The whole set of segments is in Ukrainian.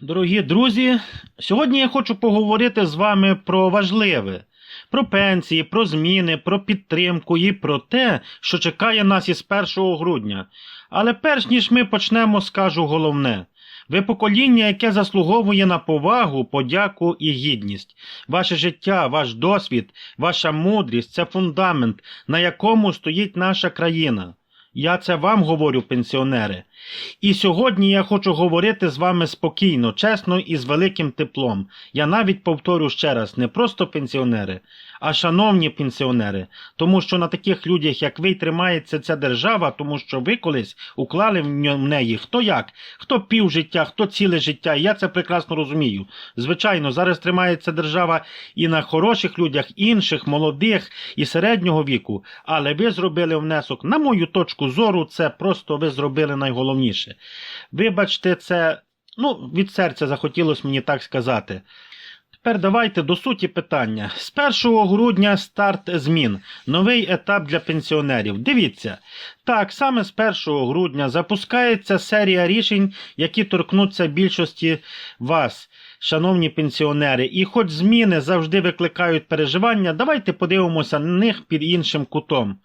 Дорогі друзі, сьогодні я хочу поговорити з вами про важливе, про пенсії, про зміни, про підтримку і про те, що чекає нас із 1 грудня. Але перш ніж ми почнемо, скажу головне. Ви покоління, яке заслуговує на повагу, подяку і гідність. Ваше життя, ваш досвід, ваша мудрість це фундамент, на якому стоїть наша країна. Я це вам говорю, пенсіонери. І сьогодні я хочу говорити з вами спокійно, чесно і з великим теплом. Я навіть повторю ще раз, не просто пенсіонери, а шановні пенсіонери, тому що на таких людях, як ви, тримається ця держава, тому що ви колись уклали в неї хто як, хто пів життя, хто ціле життя. Я це прекрасно розумію. Звичайно, зараз тримається держава і на хороших людях, інших, молодих і середнього віку, але ви зробили внесок, на мою точку зору, це просто ви зробили найголовніше. Вибачте, це ну, від серця захотілося мені так сказати. Тепер давайте до суті питання. З 1 грудня старт змін. Новий етап для пенсіонерів. Дивіться. Так, саме з 1 грудня запускається серія рішень, які торкнуться більшості вас, шановні пенсіонери. І хоч зміни завжди викликають переживання, давайте подивимося на них під іншим кутом.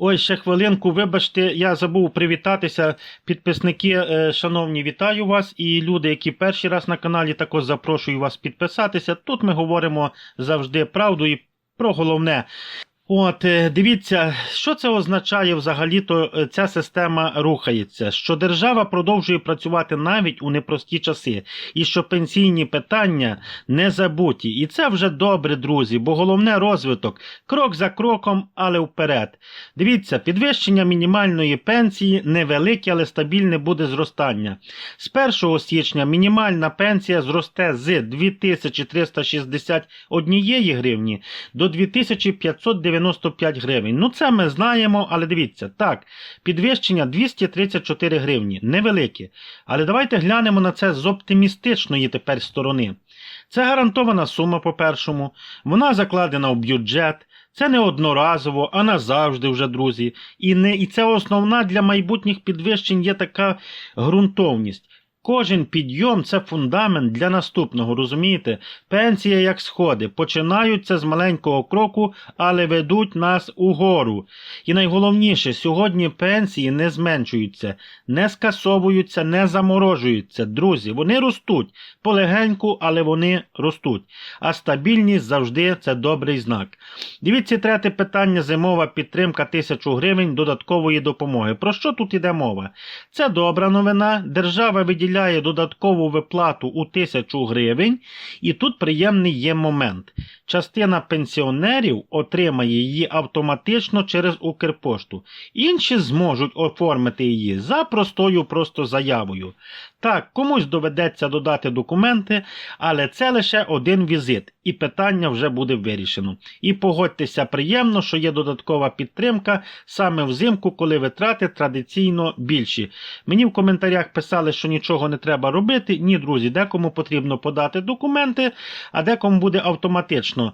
Ой, ще хвилинку, вибачте, я забув привітатися. Підписники, е, шановні, вітаю вас. І люди, які перший раз на каналі, також запрошую вас підписатися. Тут ми говоримо завжди правду і про головне. От, е, дивіться, що це означає взагалі-то е, ця система рухається, що держава продовжує працювати навіть у непрості часи, і що пенсійні питання не забуті. І це вже добре, друзі, бо головне розвиток, крок за кроком, але вперед. Дивіться, підвищення мінімальної пенсії невелике, але стабільне буде зростання. З 1 січня мінімальна пенсія зросте з 2361 гривні до 2595 гривень. Ну це ми знаємо, але дивіться, так, підвищення 234 гривні, невелике. Але давайте глянемо на це з оптимістичної тепер сторони. Це гарантована сума по-першому, вона закладена в бюджет. Це не одноразово, а назавжди вже, друзі. І, не, і це основна для майбутніх підвищень є така ґрунтовність. Кожен підйом це фундамент для наступного, розумієте? Пенсія як сходи, починаються з маленького кроку, але ведуть нас угору. І найголовніше, сьогодні пенсії не зменшуються, не скасовуються, не заморожуються. Друзі, вони ростуть полегеньку, але вони ростуть. А стабільність завжди це добрий знак. Дивіться, третє питання зимова підтримка 1000 гривень додаткової допомоги. Про що тут іде мова? Це добра новина. Держава виділяє додаткову виплату у 1000 гривень, і тут приємний є момент. Частина пенсіонерів отримає її автоматично через Укрпошту. Інші зможуть оформити її за простою просто заявою. Так, комусь доведеться додати документи, але це лише один візит, і питання вже буде вирішено. І погодьтеся приємно, що є додаткова підтримка саме взимку, коли витрати традиційно більші. Мені в коментарях писали, що нічого не треба робити. Ні, друзі, декому потрібно подати документи, а декому буде автоматично.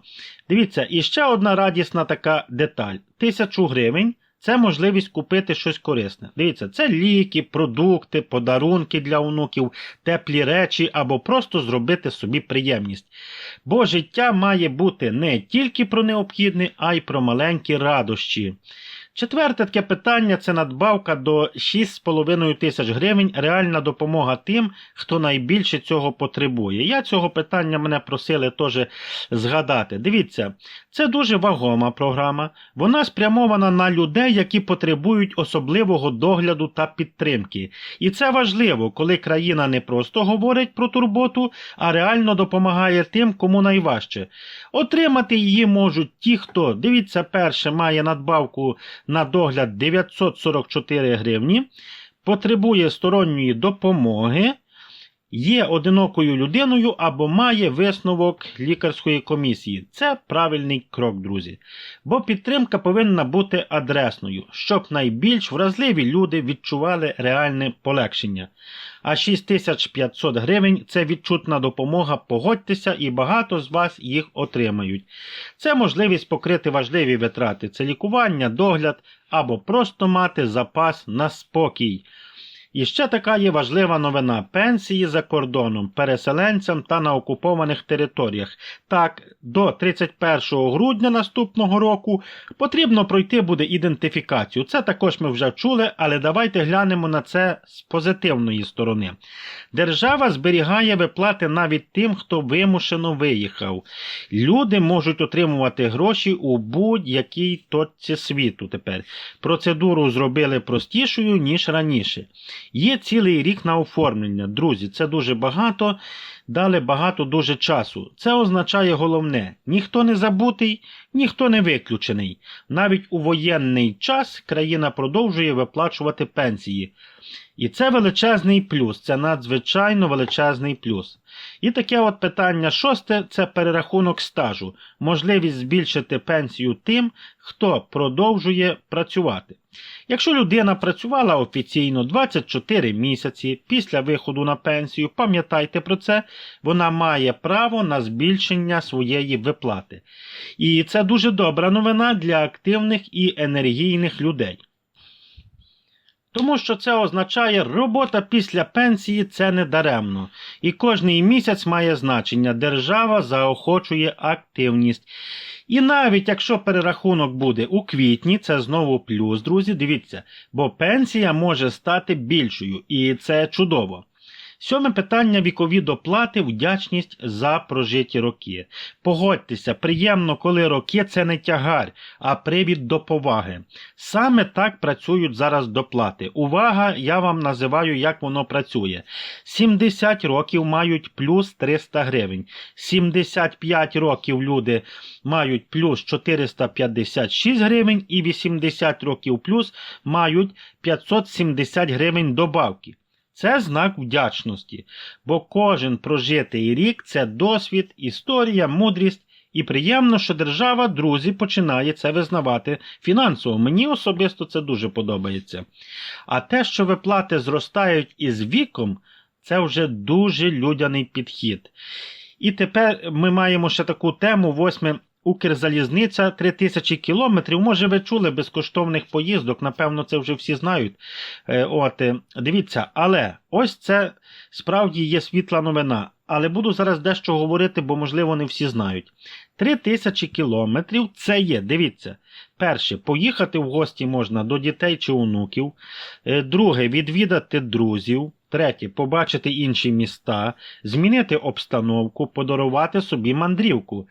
Дивіться, і ще одна радісна така деталь: тисячу гривень. Це можливість купити щось корисне. Дивіться, це ліки, продукти, подарунки для онуків, теплі речі або просто зробити собі приємність. Бо життя має бути не тільки про необхідне, а й про маленькі радощі. Четверте таке питання це надбавка до 6,5 тисяч гривень, реальна допомога тим, хто найбільше цього потребує. Я цього питання мене просили теж згадати. Дивіться, це дуже вагома програма. Вона спрямована на людей, які потребують особливого догляду та підтримки. І це важливо, коли країна не просто говорить про турботу, а реально допомагає тим, кому найважче. Отримати її можуть ті, хто, дивіться, перше має надбавку на догляд 944 гривні, потребує сторонньої допомоги, є одинокою людиною або має висновок лікарської комісії. Це правильний крок, друзі. Бо підтримка повинна бути адресною, щоб найбільш вразливі люди відчували реальне полегшення. А 6500 гривень це відчутна допомога, погодьтеся, і багато з вас їх отримають. Це можливість покрити важливі витрати, це лікування, догляд або просто мати запас на спокій. І ще така є важлива новина: пенсії за кордоном, переселенцям та на окупованих територіях. Так, до 31 грудня наступного року потрібно пройти буде ідентифікацію. Це також ми вже чули, але давайте глянемо на це з позитивної сторони. Держава зберігає виплати навіть тим, хто вимушено виїхав. Люди можуть отримувати гроші у будь-якій точці світу тепер. Процедуру зробили простішою, ніж раніше. Є цілий рік на оформлення. Друзі, це дуже багато, дали багато дуже часу. Це означає головне: ніхто не забутий, ніхто не виключений. Навіть у воєнний час країна продовжує виплачувати пенсії. І це величезний плюс, це надзвичайно величезний плюс. І таке от питання шосте це перерахунок стажу, можливість збільшити пенсію тим, хто продовжує працювати. Якщо людина працювала офіційно 24 місяці після виходу на пенсію, пам'ятайте про це, вона має право на збільшення своєї виплати. І це дуже добра новина для активних і енергійних людей. Тому що це означає, робота після пенсії це не даремно. І кожний місяць має значення. Держава заохочує активність. І навіть якщо перерахунок буде у квітні, це знову плюс, друзі, дивіться, бо пенсія може стати більшою, і це чудово. Сьоме питання вікові доплати, вдячність за прожиті роки. Погодьтеся, приємно, коли роки це не тягар, а привід до поваги. Саме так працюють зараз доплати. Увага, я вам називаю, як воно працює. 70 років мають плюс 300 гривень. 75 років люди мають плюс 456 гривень і 80 років плюс мають 570 гривень добавки. Це знак вдячності, бо кожен прожитий рік це досвід, історія, мудрість. І приємно, що держава, друзі, починає це визнавати фінансово. Мені особисто це дуже подобається. А те, що виплати зростають із віком, це вже дуже людяний підхід. І тепер ми маємо ще таку тему, восьме. Укрзалізниця 3000 кілометрів. Може, ви чули безкоштовних поїздок, напевно, це вже всі знають. Е, От, е, дивіться, але ось це справді є світла новина. Але буду зараз дещо говорити, бо, можливо, не всі знають. 3000 кілометрів це є, дивіться. Перше, поїхати в гості можна до дітей чи онуків. Е, Друге, відвідати друзів. Третє, побачити інші міста, змінити обстановку, подарувати собі мандрівку.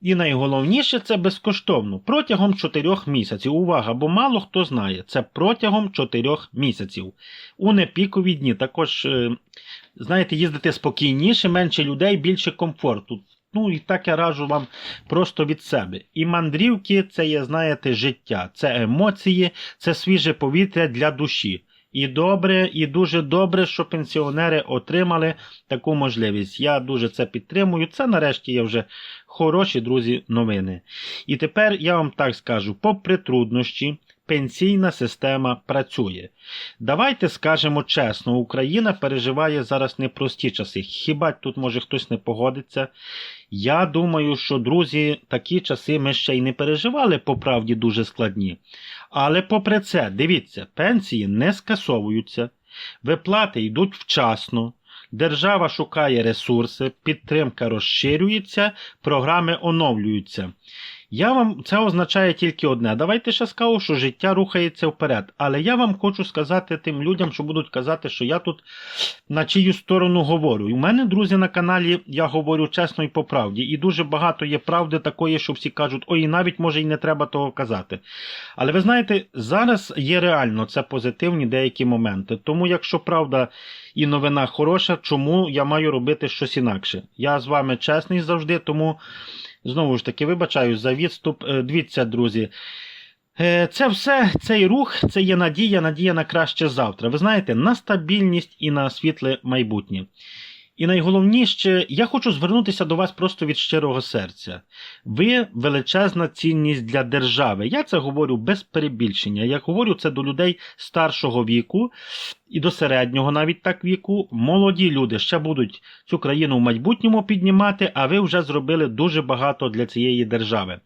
І найголовніше це безкоштовно протягом 4 місяців. Увага, бо мало хто знає, це протягом 4 місяців. У непікові дні також, е, знаєте, їздити спокійніше, менше людей, більше комфорту. Ну і так я раджу вам просто від себе. І мандрівки це є, знаєте, життя, це емоції, це свіже повітря для душі. І добре, і дуже добре, що пенсіонери отримали таку можливість. Я дуже це підтримую. Це нарешті є вже хороші, друзі, новини. І тепер я вам так скажу: попри труднощі, пенсійна система працює. Давайте скажемо чесно, Україна переживає зараз непрості часи. Хіба тут може хтось не погодиться? Я думаю, що, друзі, такі часи ми ще й не переживали, по правді дуже складні. Але попри це, дивіться, пенсії не скасовуються, виплати йдуть вчасно. Держава шукає ресурси, підтримка розширюється, програми оновлюються. Я вам це означає тільки одне. Давайте ще скажу, що життя рухається вперед. Але я вам хочу сказати тим людям, що будуть казати, що я тут на чию сторону говорю. І у мене, друзі, на каналі я говорю чесно і по правді. І дуже багато є правди такої, що всі кажуть, ой, навіть може і не треба того казати. Але ви знаєте, зараз є реально це позитивні деякі моменти. Тому, якщо правда і новина хороша, чому я маю робити щось інакше? Я з вами чесний завжди, тому. Знову ж таки, вибачаю за відступ. Е, Дивіться, друзі. Е, Це все, цей рух, це є надія, надія на краще завтра. Ви знаєте, на стабільність і на світле майбутнє. І найголовніше, я хочу звернутися до вас просто від щирого серця. Ви величезна цінність для держави. Я це говорю без перебільшення. Я говорю це до людей старшого віку і до середнього навіть так віку. Молоді люди ще будуть цю країну в майбутньому піднімати, а ви вже зробили дуже багато для цієї держави.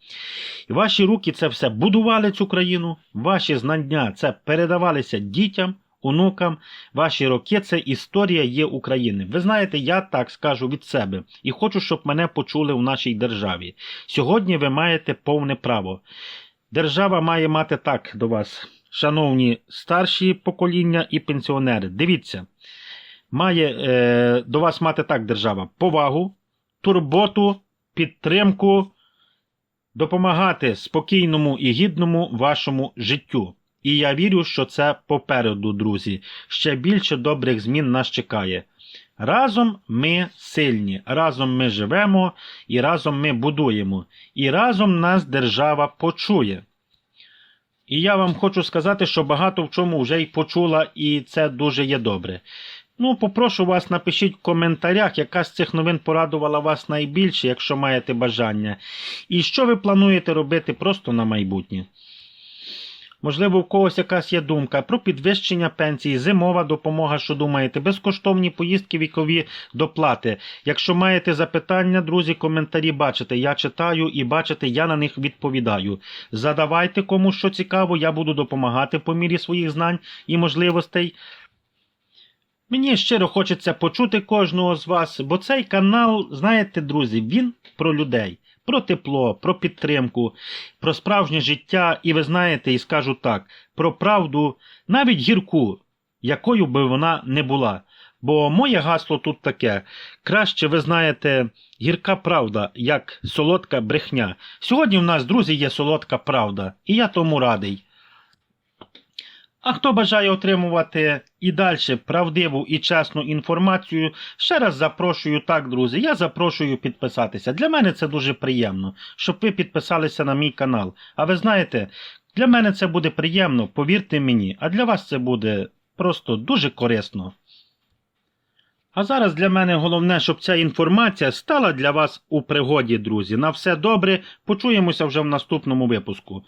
І ваші руки це все будували цю країну, ваші знання це передавалися дітям онукам, ваші роки це історія є України. Ви знаєте, я так скажу від себе і хочу, щоб мене почули в нашій державі. Сьогодні ви маєте повне право. Держава має мати так до вас, шановні старші покоління і пенсіонери. Дивіться, має е, до вас мати так держава повагу, турботу, підтримку, допомагати спокійному і гідному вашому життю. І я вірю, що це попереду, друзі. Ще більше добрих змін нас чекає. Разом ми сильні, разом ми живемо і разом ми будуємо, і разом нас держава почує. І я вам хочу сказати, що багато в чому вже й почула, і це дуже є добре. Ну, попрошу вас, напишіть в коментарях, яка з цих новин порадувала вас найбільше, якщо маєте бажання. І що ви плануєте робити просто на майбутнє. Можливо, у когось якась є думка про підвищення пенсії, зимова допомога, що думаєте, безкоштовні поїздки, вікові доплати. Якщо маєте запитання, друзі, коментарі бачите. Я читаю і бачите, я на них відповідаю. Задавайте кому що цікаво, я буду допомагати по мірі своїх знань і можливостей. Мені щиро хочеться почути кожного з вас, бо цей канал, знаєте, друзі, він про людей, про тепло, про підтримку, про справжнє життя, і ви знаєте, і скажу так, про правду, навіть гірку, якою би вона не була. Бо моє гасло тут таке: краще ви знаєте гірка правда, як солодка брехня. Сьогодні в нас, друзі, є солодка правда, і я тому радий. А хто бажає отримувати і далі правдиву і чесну інформацію, ще раз запрошую так, друзі. Я запрошую підписатися. Для мене це дуже приємно, щоб ви підписалися на мій канал. А ви знаєте, для мене це буде приємно, повірте мені, а для вас це буде просто дуже корисно. А зараз для мене головне, щоб ця інформація стала для вас у пригоді, друзі. На все добре. Почуємося вже в наступному випуску.